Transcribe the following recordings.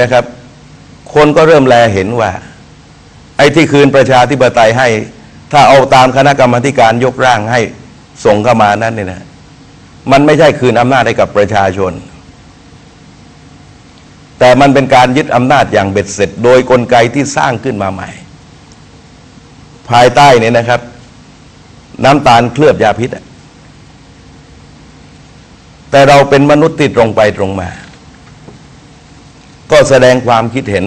นะครับ คนก็เริ่มแลเห็นว่า ไอ้ที่คืนประชาธิปไตยให้ ถ้าเอาตามคณะกรรมการยกร่างให้ส่งเข้ามานั้นเนี่ยนะมันไม่ใช่คืนอำนาจให้กับประชาชน แต่มันเป็นการยึดอำนาจอย่างเบ็ดเสร็จ โดยกลไกที่สร้างขึ้นมาใหม่ ภายใต้เนี่ยนะครับ น้ำตาลเคลือบยาพิษแต่เราเป็นมนุษย์ที่ตรงไปตรงมา ก็แสดงความคิดเห็น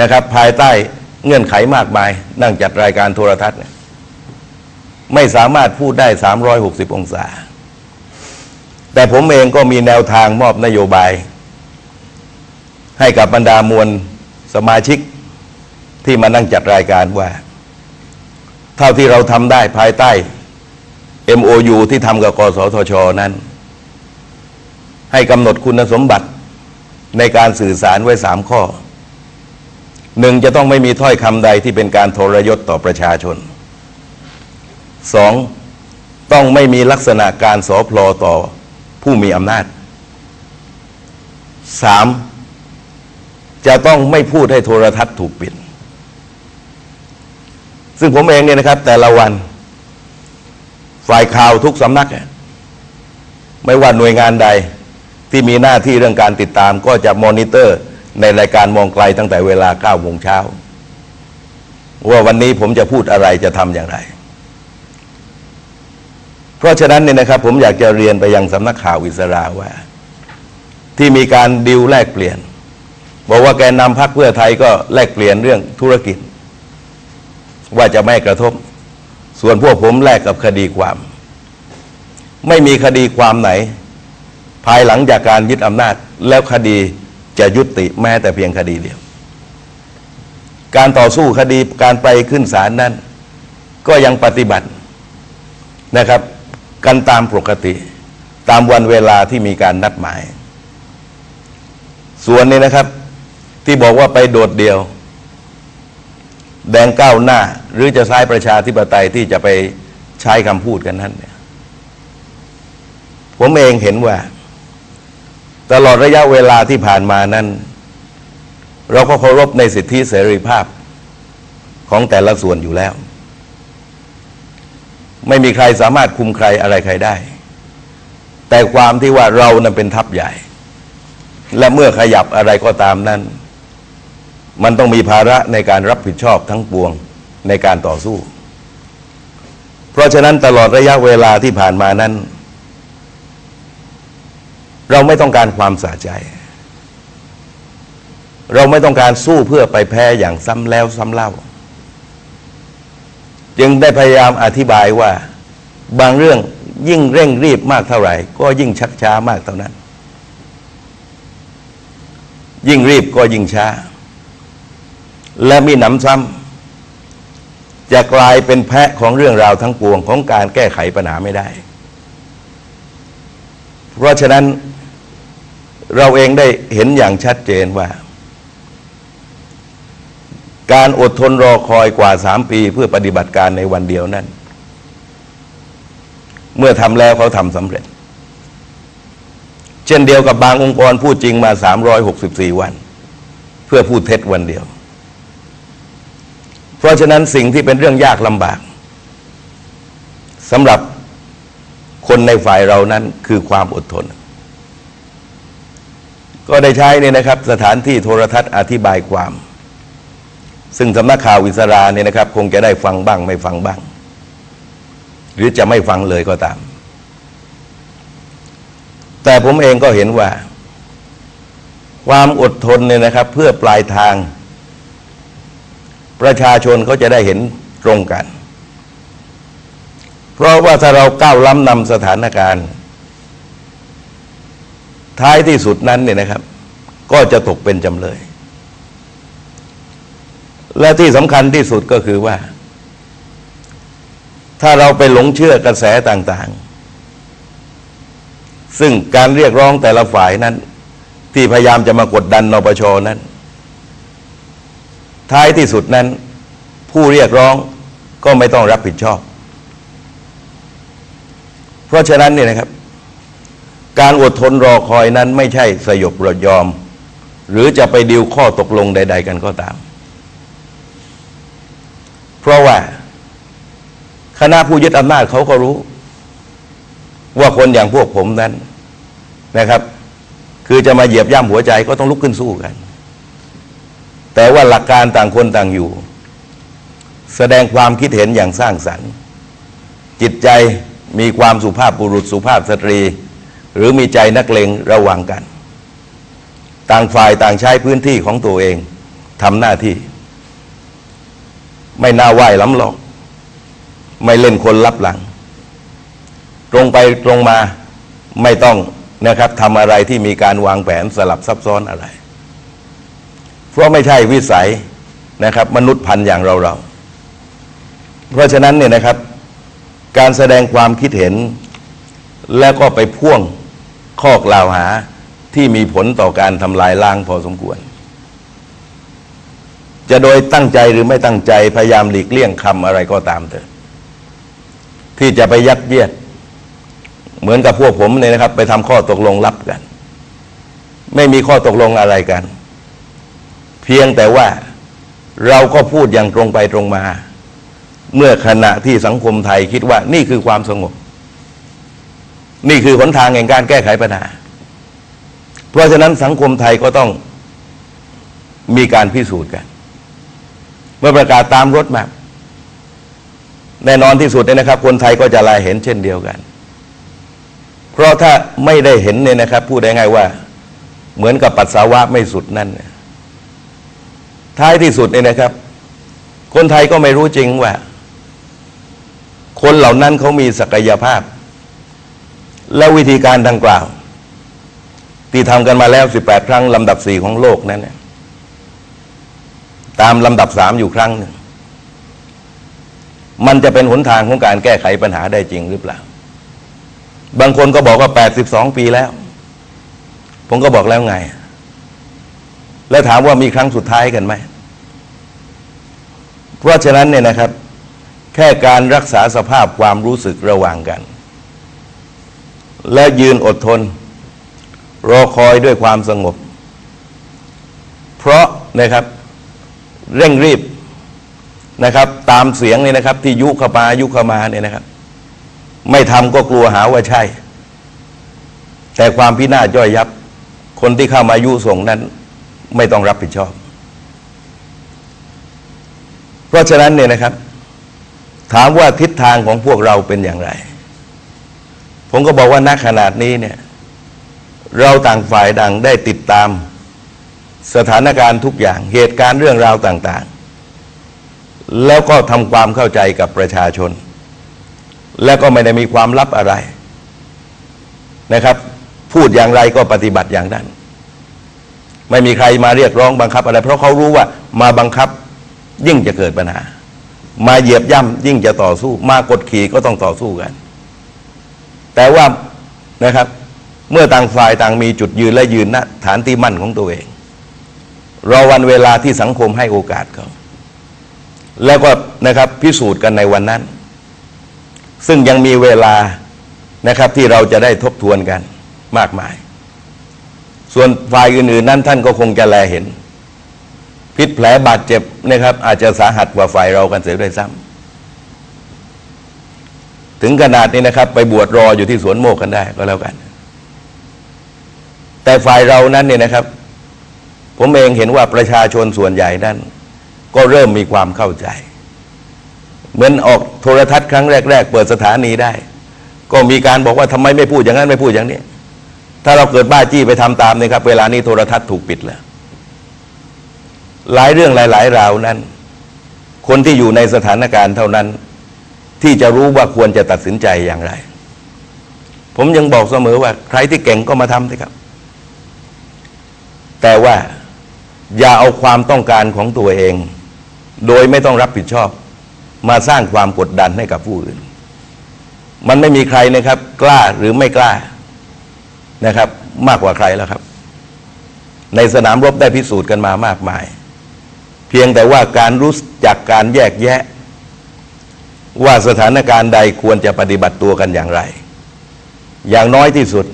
นะครับ ภายใต้เงื่อนไขมากมาย นั่งจัดรายการโทรทัศน์เนี่ยไม่สามารถพูดได้ 360 องศา แต่ผมเองก็มีแนวทางมอบนโยบาย ให้กับบรรดามวลสมาชิกที่มานั่งจัดรายการว่า เท่าที่เราทำได้ภายใต้ MOU ที่ทำกับกสทช นั้น ให้กำหนดคุณสมบัติ ในการสื่อสารไว้สามข้อหนึ่งจะต้องไม่มีถ้อยคำใดที่เป็นการโทรยศต่อประชาชนสองต้องไม่มีลักษณะการสอพลอต่อผู้มีอำนาจสามจะต้องไม่พูดให้โทรทัศน์ถูกปิด ซึ่งผมเองเนี่ยนะครับ แต่ละวัน ฝ่ายข่าวทุกสำนัก ไม่ว่าหน่วยงานใด ที่มีหน้าที่เรื่องการติดตามก็จะมอนิเตอร์ในรายการมองไกลตั้งแต่เวลา9โมงเช้าว่าวันนี้ผมจะพูดอะไรจะทำอย่างไร เพราะฉะนั้นเนี่ยนะครับ ผมอยากจะเรียนไปยังสำนักข่าวอิสราว่า ที่มีการดิวแลกเปลี่ยน บอกว่าแกนนำพรรคเพื่อไทยก็แลกเปลี่ยนเรื่องธุรกิจ ว่าจะไม่กระทบ ส่วนพวกผมแลกกับคดีความ ไม่มีคดีความไหน ภายหลังจากการยึดอำนาจแล้วคดีจะยุติแม้แต่เพียงคดีเดียว การต่อสู้คดีการไปขึ้นศาลนั้น ก็ยังปฏิบัตินะครับ กันตามปกติ ตามวันเวลาที่มีการนัดหมาย ส่วนนี้นะครับ ที่บอกว่าไปโดดเดี่ยว แดงก้าวหน้า หรือจะใช้ประชาธิปไตยที่จะไปใช้คำพูดกันนั้นเนี่ยผมเองเห็นว่า ตลอดระยะเวลาที่ผ่านมานั้น เราก็เคารพในสิทธิเสรีภาพของแต่ละส่วนอยู่แล้ว ไม่มีใครสามารถคุมใครอะไรใครได้ แต่ความที่ว่าเรานั้นเป็นทัพใหญ่ และเมื่อขยับอะไรก็ตามนั้น มันต้องมีภาระในการรับผิดชอบทั้งปวงในการต่อสู้ เพราะฉะนั้นตลอดระยะเวลาที่ผ่านมานั้น เราไม่ต้องการความสะใจ เราไม่ต้องการสู้เพื่อไปแพ้อย่างซ้ำแล้วซ้ำเล่า จึงได้พยายามอธิบายว่า บางเรื่องยิ่งเร่งรีบมากเท่าไหร่ ก็ยิ่งชักช้ามากเท่านั้น ยิ่งรีบก็ยิ่งช้า และมีหนำซ้ำจะกลายเป็นแพะของเรื่องราวทั้งปวงของการแก้ไขปัญหาไม่ได้ เพราะฉะนั้นเราเองได้เห็นอย่างชัดเจนว่า การอดทนรอคอยกว่าสามปีเพื่อปฏิบัติการในวันเดียวนั้น เมื่อทำแล้วเขาทำสำเร็จ เช่นเดียวกับบางองค์กรพูดจริงมา 364 วัน เพื่อพูดเท็จวันเดียว เพราะฉะนั้นสิ่งที่เป็นเรื่องยากลำบากสำหรับ คนในฝ่ายเรานั้นคือความอดทน ก็ได้ใช้เนี่ยนะครับ สถานที่โทรทัศน์อธิบายความ ซึ่งสำนักข่าวอิสราเนี่ยนะครับ คงจะได้ฟังบ้างไม่ฟังบ้าง หรือจะไม่ฟังเลยก็ตาม แต่ผมเองก็เห็นว่า ความอดทนเนี่ยนะครับ เพื่อปลายทาง ประชาชนเขาจะได้เห็นตรงกัน เพราะว่าถ้าเราก้าวล้ำนำสถานการณ์ ท้ายที่สุดนั้นเนี่ยนะครับ ก็จะตกเป็นจำเลย และที่สำคัญที่สุดก็คือว่า ถ้าเราไปหลงเชื่อกระแสต่างๆ ซึ่งการเรียกร้องแต่ละฝ่ายนั้น ที่พยายามจะมากดดันนปชนั้น ท้ายที่สุดนั้น ผู้เรียกร้องก็ไม่ต้องรับผิดชอบ เพราะฉะนั้นเนี่ยนะครับ การอดทนรอคอยนั้นไม่ใช่สยบรยอม หรือจะไปดิวข้อตกลงใด ๆ กันก็ตาม เพราะว่าคณะผู้ยึดอำนาจเขาก็รู้ ว่าคนอย่างพวกผมนั้นนะครับ คือจะมาเหยียบย่ำหัวใจก็ต้องลุกขึ้นสู้กัน แต่ว่าหลักการต่างคนต่างอยู่ แสดงความคิดเห็นอย่างสร้างสรรค์ จิตใจ มีความสุภาพบุรุษสุภาพสตรี หรือมีใจนักเลงระว่างกัน ต่างฝ่ายต่างใช้พื้นที่ของตัวเองทำหน้าที่ ไม่น่าไหวล้ำหลอกไม่เล่นคนลับหลัง ตรงไปตรงมาไม่ต้องนะครับทำอะไรที่มีการวางแผนสลับซับซ้อนอะไร เพราะไม่ใช่วิสัยนะครับ มนุษย์พันธุ์อย่างเราเราๆเพราะฉะนั้นเนี่ยนะครับ การแสดงความคิดเห็น แล้วก็ไปพ่วงข้อกล่าวหาที่มีผลต่อการทำลายล้างพอสมควร จะโดยตั้งใจหรือไม่ตั้งใจพยายามหลีกเลี่ยงคำอะไรก็ตามเถอะที่จะไปยัดเยียด เหมือนกับพวกผมเนี่ยนะครับ ไปทำข้อตกลงลับกัน ไม่มีข้อตกลงอะไรกัน เพียงแต่ว่าเราก็พูดอย่างตรงไปตรงมา เมื่อขณะที่สังคมไทยคิดว่านี่คือความสงบ นี่คือหนทางแห่งการแก้ไขปัญหา เพราะฉะนั้นสังคมไทยก็ต้องมีการพิสูจน์กัน เมื่อประกาศตามรถแมพแน่นอนที่สุดเนี่ยนะครับ คนไทยก็จะลายเห็นเช่นเดียวกัน เพราะถ้าไม่ได้เห็นเนี่ยนะครับ พูดได้ไงว่า เหมือนกับปัสสาวะไม่สุดนั่นเนี่ยท้ายที่สุดเนี่ยนะครับ คนไทยก็ไม่รู้จริงว่า คนเหล่านั้นเขามีศักยภาพ และวิธีการดังกล่าว ที่ทำกันมาแล้ว 18 ครั้งลำดับสี่ของโลกนั้นเนี่ยตามลำดับสามอยู่ครั้งหนึ่ง มันจะเป็นหนทางของการแก้ไขปัญหาได้จริงหรือเปล่า บางคนก็บอกว่า 82 ปีแล้ว ผมก็บอกแล้วไง แล้วถามว่ามีครั้งสุดท้ายกันไหม เพราะฉะนั้นเนี่ยนะครับ แค่การรักษาสภาพความรู้สึกระหว่างกัน และยืนอดทน รอคอยด้วยความสงบ เพราะนะครับเร่งรีบนะครับ ตามเสียงเนี่ยนะครับ ที่ยุเข้ามายุเข้ามาเนี่ยนะครับ ไม่ทำก็กลัวหาว่าใช่ แต่ความพินาศย่อยยับ คนที่เข้ามายุส่งนั้น ไม่ต้องรับผิดชอบ เพราะฉะนั้นเนี่ยนะครับ ถามว่าทิศทางของพวกเราเป็นอย่างไร ผมก็บอกว่าณขนาดนี้เนี่ย เราต่างฝ่ายต่างได้ติดตามสถานการณ์ทุกอย่าง เหตุการณ์เรื่องราวต่าง ๆ แล้วก็ทำความเข้าใจกับประชาชน แล้วก็ไม่ได้มีความลับอะไรนะครับ พูดอย่างไรก็ปฏิบัติอย่างนั้น ไม่มีใครมาเรียกร้องบังคับอะไร เพราะเขารู้ว่ามาบังคับยิ่งจะเกิดปัญหา มาเหยียบย่ำยิ่งจะต่อสู้ มากดขี่ก็ต้องต่อสู้กัน แต่ว่านะครับ เมื่อต่างฝ่ายต่างมีจุดยืนและยืนณฐานที่มั่นของตัวเอง รอวันเวลาที่สังคมให้โอกาสเขาแล้วก็นะครับพิสูจน์กันในวันนั้น ซึ่งยังมีเวลานะครับที่เราจะได้ทบทวนกันมากมาย ส่วนฝ่ายอื่นๆนั้นท่านก็คงจะแลเห็น พิษแผลบาดเจ็บนะครับ อาจจะสาหัสกว่าฝ่ายเรากันเสียด้วยซ้ำถึงขนาดนี้นะครับ ไปบวชรออยู่ที่สวนโมกกันได้ก็แล้วกัน แต่ฝ่ายเรานั้นเนี่ยนะครับ ผมเองเห็นว่าประชาชนส่วนใหญ่นั้นก็เริ่มมีความเข้าใจ เหมือนออกโทรทัศน์ครั้งแรก ๆ เปิดสถานีได้ ก็มีการบอกว่าทำไมไม่พูดอย่างนั้นไม่พูดอย่างนี้ ถ้าเราเกิดบ้าจี้ไปทำตามเนี่ยครับ เวลานี้โทรทัศน์ถูกปิดแล้ว หลายเรื่องหลาย ๆ ราวนั้น คนที่อยู่ในสถานการณ์เท่านั้น ที่จะรู้ว่าควรจะตัดสินใจอย่างไร ผมยังบอกเสมอว่า ใครที่เก่งก็มาทำสิครับ แต่ว่าอย่าเอาความต้องการของตัวเอง โดยไม่ต้องรับผิดชอบ มาสร้างความกดดันให้กับผู้อื่น มันไม่มีใครนะครับ กล้าหรือไม่กล้านะครับ มากกว่าใครแล้วครับ ในสนามรบได้พิสูจน์กันมามากมาย พียงแต่ว่าการรู้จักการแยกแยะ ว่าสถานการณ์ใดควรจะปฏิบัติตัวกันอย่างไร อย่างน้อยที่สุด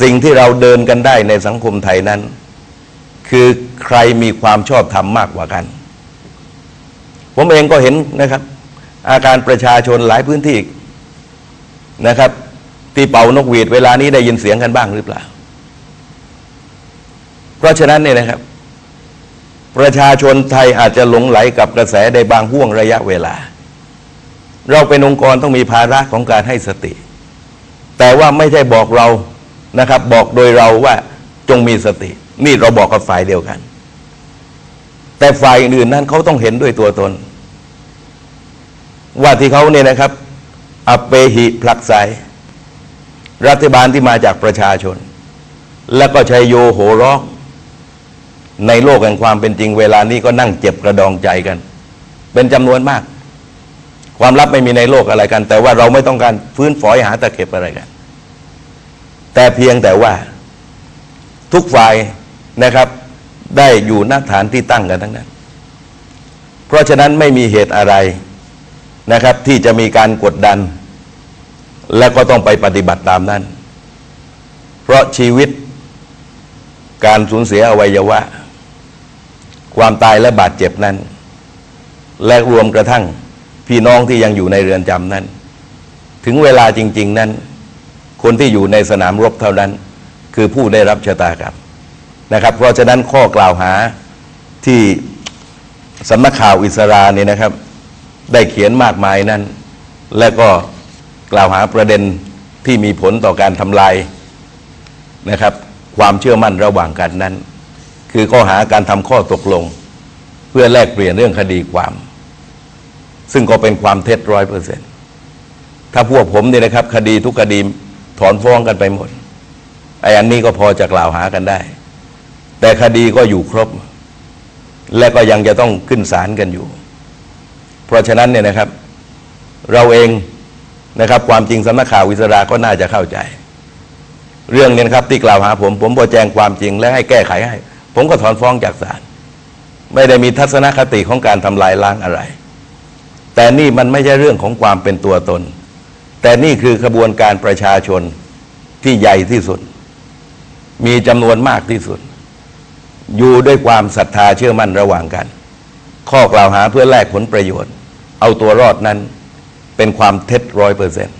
สิ่งที่เราเดินกันได้ในสังคมไทยนั้น คือใครมีความชอบธรรมมากกว่ากัน ผมเองก็เห็นนะครับ อาการประชาชนหลายพื้นที่นะครับ ที่เป่านกหวีดเวลานี้ได้ยินเสียงกันบ้างหรือเปล่า เพราะฉะนั้นเนี่ยนะครับ ประชาชนไทยอาจจะหลงไหลกับกระแสในบางห่วงระยะเวลา เราเป็นองค์กรต้องมีภาระของการให้สติ แต่ว่าไม่ใช่บอกเรานะครับ บอกโดยเราว่าจงมีสติ นี่เราบอกกับฝ่ายเดียวกัน แต่ฝ่ายอื่นนั้นเขาต้องเห็นด้วยตัวตน ว่าที่เขาเนี่ยนะครับอเปหิผลักไสรัฐบาลที่มาจากประชาชน แล้วก็ชัยโยโหร้อง ในโลกแห่งความเป็นจริงเวลานี้ก็นั่งเจ็บกระดองใจกัน เป็นจำนวนมาก ความลับไม่มีในโลกอะไรกัน แต่ว่าเราไม่ต้องการฟื้นฝอยหาตะเข็บอะไรกัน แต่เพียงแต่ว่าทุกฝ่ายนะครับ ได้อยู่หน้าฐานที่ตั้งกันทั้งนั้น เพราะฉะนั้นไม่มีเหตุอะไรนะครับ ที่จะมีการกดดัน และก็ต้องไปปฏิบัติตามนั้น เพราะชีวิตการสูญเสียอวัยวะ ความตายและบาดเจ็บนั้น และรวมกระทั่งพี่น้องที่ยังอยู่ในเรือนจำนั้น ถึงเวลาจริง ๆนั้น คนที่อยู่ในสนามรบเท่านั้น คือผู้ได้รับชะตากรรมนะครับ เพราะฉะนั้นข้อกล่าวหาที่สำนักข่าวอิสราเนี่ยนะครับ ได้เขียนมากมายนั้น และก็กล่าวหาประเด็นที่มีผลต่อการทำลายนะครับ ความเชื่อมั่นระหว่างกันนั้น คือข้อหาการทำข้อตกลง เพื่อแลกเปลี่ยนเรื่องคดีความ ซึ่งก็เป็นความเท็จร้อยเปอร์เซ็นต์ถ้าพวกผมเนี่ยนะครับ คดีทุกคดีถอนฟ้องกันไปหมดไอ้อันนี้ก็พอจะกล่าวหากันได้ แต่คดีก็อยู่ครบ และก็ยังจะต้องขึ้นศาลกันอยู่ เพราะฉะนั้นเนี่ยนะครับ เราเองนะครับความจริงสำนักข่าววิสราก็น่าจะเข้าใจ เรื่องนี้นะครับที่กล่าวหาผม ผมพอแจ้งความจริงและให้แก้ไขให้ ผมก็ถอนฟ้องจากศาลไม่ได้มีทัศนคติของการทำลายล้างอะไร แต่นี่มันไม่ใช่เรื่องของความเป็นตัวตน แต่นี่คือขบวนการประชาชนที่ใหญ่ที่สุด มีจำนวนมากที่สุด อยู่ด้วยความศรัทธาเชื่อมั่นระหว่างกัน ข้อกล่าวหาเพื่อแลกผลประโยชน์ เอาตัวรอดนั้นเป็นความเท็จร้อยเปอร์เซ็นต์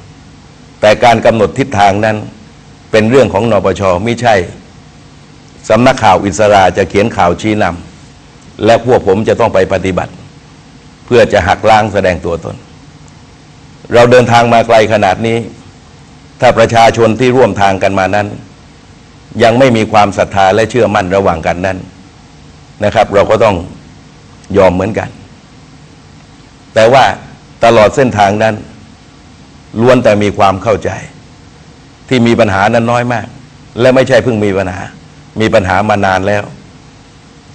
แต่การกำหนดทิศทางนั้นเป็นเรื่องของนปชไม่ใช่ สำนักข่าวอิสราจะเขียนข่าวชี้นำและพวกผมจะต้องไปปฏิบัติ เพื่อจะหักล้างแสดงตัวตน เราเดินทางมาไกลขนาดนี้ ถ้าประชาชนที่ร่วมทางกันมานั้น ยังไม่มีความศรัทธาและเชื่อมั่นระหว่างกันนั้นนะครับ เราก็ต้องยอมเหมือนกัน แต่ว่าตลอดเส้นทางนั้น ล้วนแต่มีความเข้าใจ ที่มีปัญหานั้นน้อยมาก และไม่ใช่เพิ่งมีปัญหา มีปัญหามานานแล้ว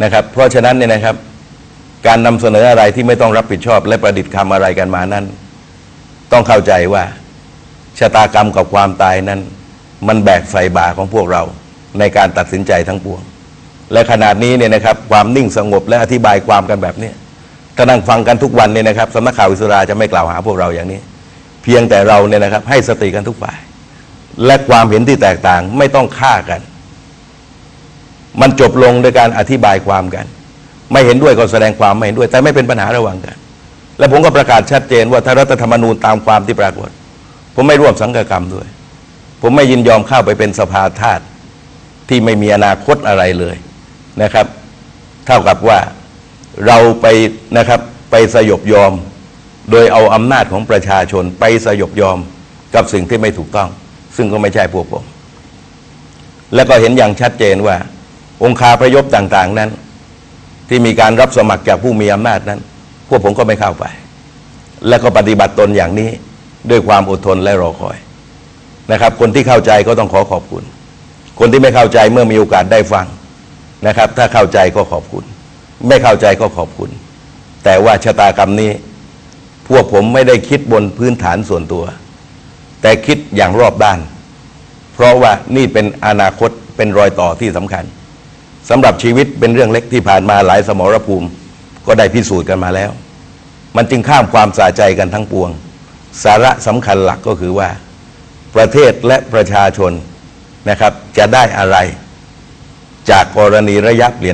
นะครับ เพราะฉะนั้นเนี่ยนะครับ การนำเสนออะไรที่ไม่ต้องรับผิดชอบ และประดิษฐ์คำอะไรกันมานั้น ต้องเข้าใจว่าชะตากรรมกับความตายนั้น มันแบกใส่บ่าของพวกเราในการตัดสินใจทั้งปวง และขนาดนี้เนี่ยนะครับ ความนิ่งสงบและอธิบายความกันแบบนี้ถ้านั่งฟังกันทุกวันเนี่ยนะครับสำนักข่าวอิสราจะไม่กล่าวหาพวกเราอย่างนี้ เพียงแต่เราเนี่ยนะครับ ให้สติกันทุกฝ่าย และความเห็นที่แตกต่างไม่ต้องฆ่ากัน มันจบลงโดยการอธิบายความกัน ไม่เห็นด้วยก็แสดงความไม่เห็นด้วย แต่ไม่เป็นปัญหาระหว่างกัน และผมก็ประกาศชัดเจนว่าถ้ารัฐธรรมนูญตามความที่ปรากฏ ผมไม่ร่วมสังฆกรรมด้วย ผมไม่ยินยอมเข้าไปเป็นสภาทาสที่ไม่มีอนาคตอะไรเลยนะครับ เท่ากับว่าเราไปนะครับไปสยบยอม โดยเอาอำนาจของประชาชนไปสยบยอมกับสิ่งที่ไม่ถูกต้อง ซึ่งก็ไม่ใช่พวกผม และก็เห็นอย่างชัดเจนว่า องค์คาพยพต่าง ๆ นั้น ที่มีการรับสมัครจากผู้มีอำนาจนั้น พวกผมก็ไม่เข้าไป และก็ปฏิบัติตนอย่างนี้ด้วยความอดทนและรอคอยนะครับ คนที่เข้าใจก็ต้องขอขอบคุณ คนที่ไม่เข้าใจเมื่อมีโอกาสได้ฟังนะครับ ถ้าเข้าใจก็ขอบคุณ ไม่เข้าใจก็ขอบคุณ แต่ว่าชะตากรรมนี้ พวกผมไม่ได้คิดบนพื้นฐานส่วนตัว แต่คิดอย่างรอบด้าน เพราะว่านี่เป็นอนาคตเป็นรอยต่อที่สำคัญ สำหรับชีวิตเป็นเรื่องเล็กที่ผ่านมาหลายสมรภูมิ ก็ได้พิสูจน์กันมาแล้ว มันจึงข้ามความสาใจกันทั้งปวง สาระสำคัญหลักก็คือว่า ประเทศและประชาชนนะครับ จะได้อะไร จากกรณีระยะเปลี่ยน